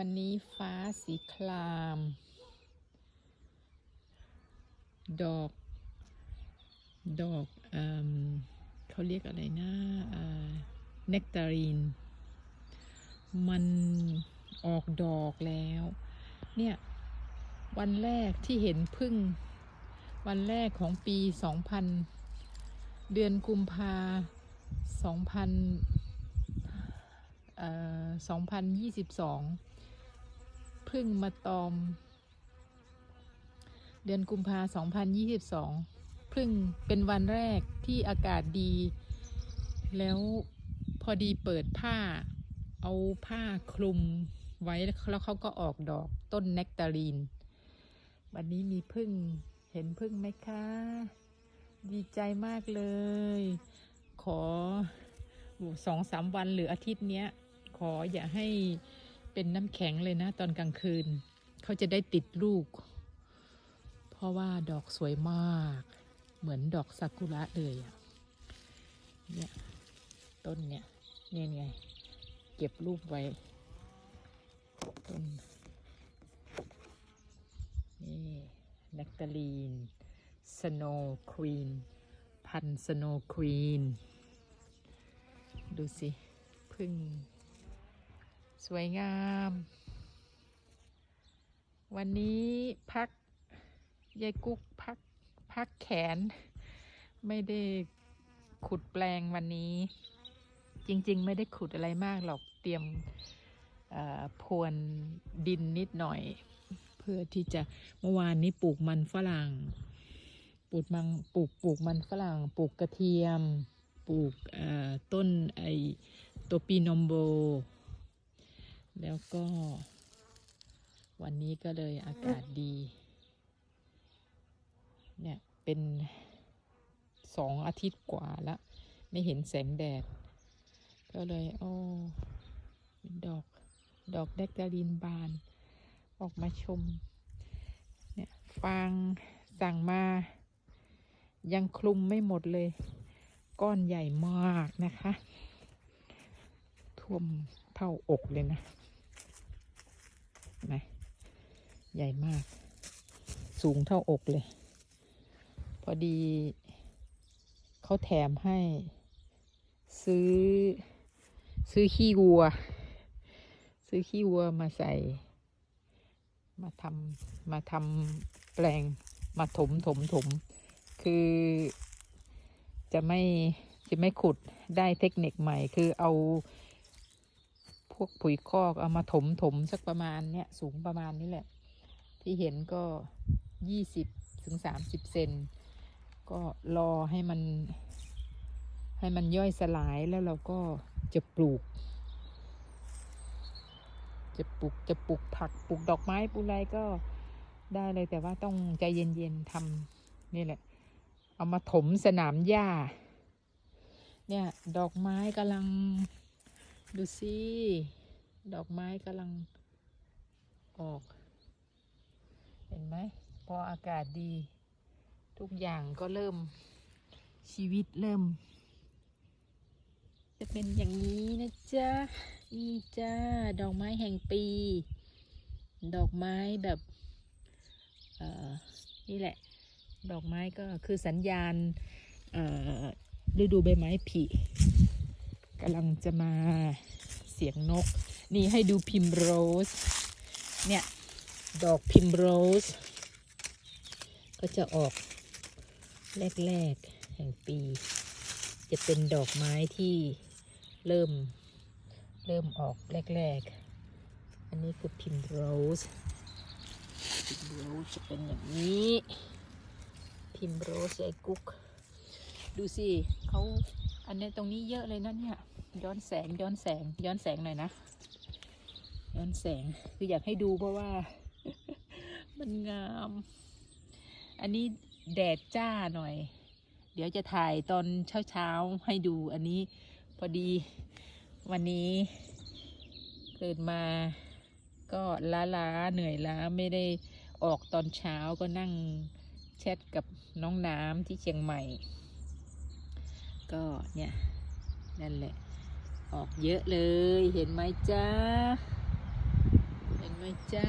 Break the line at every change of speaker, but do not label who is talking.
วันนี้ฟ้าสีคราม ดอก ดอกเอเขาเรียกอะไรนะเนกตารีน มันออกดอกแล้ว เนี่ย วันแรกที่เห็นพึ่ง วันแรกของปี 2000 เดือนกุมภา2000เอ่อ2022 พึ่งมาตอม เดือนกุมภา2022 พึ่งเป็นวันแรกที่อากาศดี แล้วพอดีเปิดผ้า เอาผ้าคลุมไว้แล้วเขาก็ออกดอกต้นเนกตารีน วันนี้มีพึ่งเห็นพึ่งไหมคะ ดีใจมากเลย ขอสองสามวันหรืออาทิตย์เนี้ย ขออย่าให้ เป็นน้ำแข็งเลยนะตอนกลางคืน เขาจะได้ติดลูก เพราะว่าดอกสวยมาก เหมือนดอกซากุระเลยเนี่ยต้นเนี่ยเนี่ยไงเก็บรูปไว้ต้นนี่แนกตาลีนสโนว์ควีนพันสโนว์ควีนดูสิพึ่ง สวยงาม วันนี้พักยายกุ๊กพักพักแขน ไม่ได้ขุดแปลงวันนี้ จริง ๆ ไม่ได้ขุดอะไรมากหรอกเตรียมพรวนดินนิดหน่อย เพื่อที่จะเมื่อวานนี้ปลูกมันฝรั่งปลูกมันปลูกปลูกมันฝรั่ง ปลูกกระเทียม ปลูกต้นไอตัวปีนอมโบ แล้วก็ วันนี้ก็เลยอากาศดี เนี่ยเป็นสองอาทิตย์กว่าล้วไม่เห็นแสงแดด ก็เลย โอ้ดอก ดอกแดกดารินบาน ออกมาชม เนี่ยฟางสั่งมา ยังคลุมไม่หมดเลยก้อนใหญ่มากนะคะ ท่วมเท่าอกเลยนะ ไหมใหญ่มาก สูงเท่าอกเลย พอดี เขาแถมให้ ซื้อ ซื้อขี้วัว ซื้อขี้วัวมาใส่ มาทำมาทำแปลงมาถมถมถม คือจะไม่จะไม่ขุดได้เทคนิคใหม่คือเอา พวกปุ๋ยคอกเอามาถมถมสักประมาณเนี้ยสูงประมาณนี้แหละ ที่เห็นก็ยี่สิบถึงสามสิบเซนก็รอให้มัน ให้มันย่อยสลายแล้วเราก็จะปลูก จะปลูกจะปลูกผักปลูกดอกไม้ปลูกอะไรก็ได้เลยแต่ว่าต้องใจเย็นๆทำนี่แหละ เอามาถมสนามหญ้า เนี่ย ดอกไม้กำลัง ดูสิดอกไม้กำลังออก เห็นไหม พออากาศดี ทุกอย่างก็เริ่มชีวิตเริ่ม จะเป็นอย่างนี้นะจ๊ะ นี่จ้า ดอกไม้แห่งปี ดอกไม้แบบเอ่อนี่แหละ ดอกไม้ก็คือสัญญาณเอ่อฤดูใบไม้ผลิ กำลังจะมาเสียงนก นี่ให้ดูพิมโรส เนี่ย ดอกพิมโรส ก็จะออกแรก ๆ แห่งปี จะเป็นดอกไม้ที่เริ่ม เริ่มออกแรก ๆ อันนี้คือพิมโรสพิมโรสจะเป็นอย่างนี้ พิมโรสไอ้กุ๊ก ดูสิเขา อันนี้ตรงนี้เยอะเลยนะเนี่ย ย้อนแสงย้อนแสง ย้อนแสงหน่อยนะ ย้อนแสงคืออยากให้ดูเพราะว่า มันงาม อันนี้แดดจ้าหน่อย เดี๋ยวจะถ่ายตอนเช้าๆให้ดูอันนี้พอดีวันนี้ตื่นมาก็ล้าๆเหนื่อยล้าไม่ได้ออกตอนเช้าก็นั่งแชทกับน้องน้ำที่เชียงใหม่ ก็เนี่ย นั่นแหละ ออกเยอะเลย เห็นไหมจ้า เห็นไหมจ้า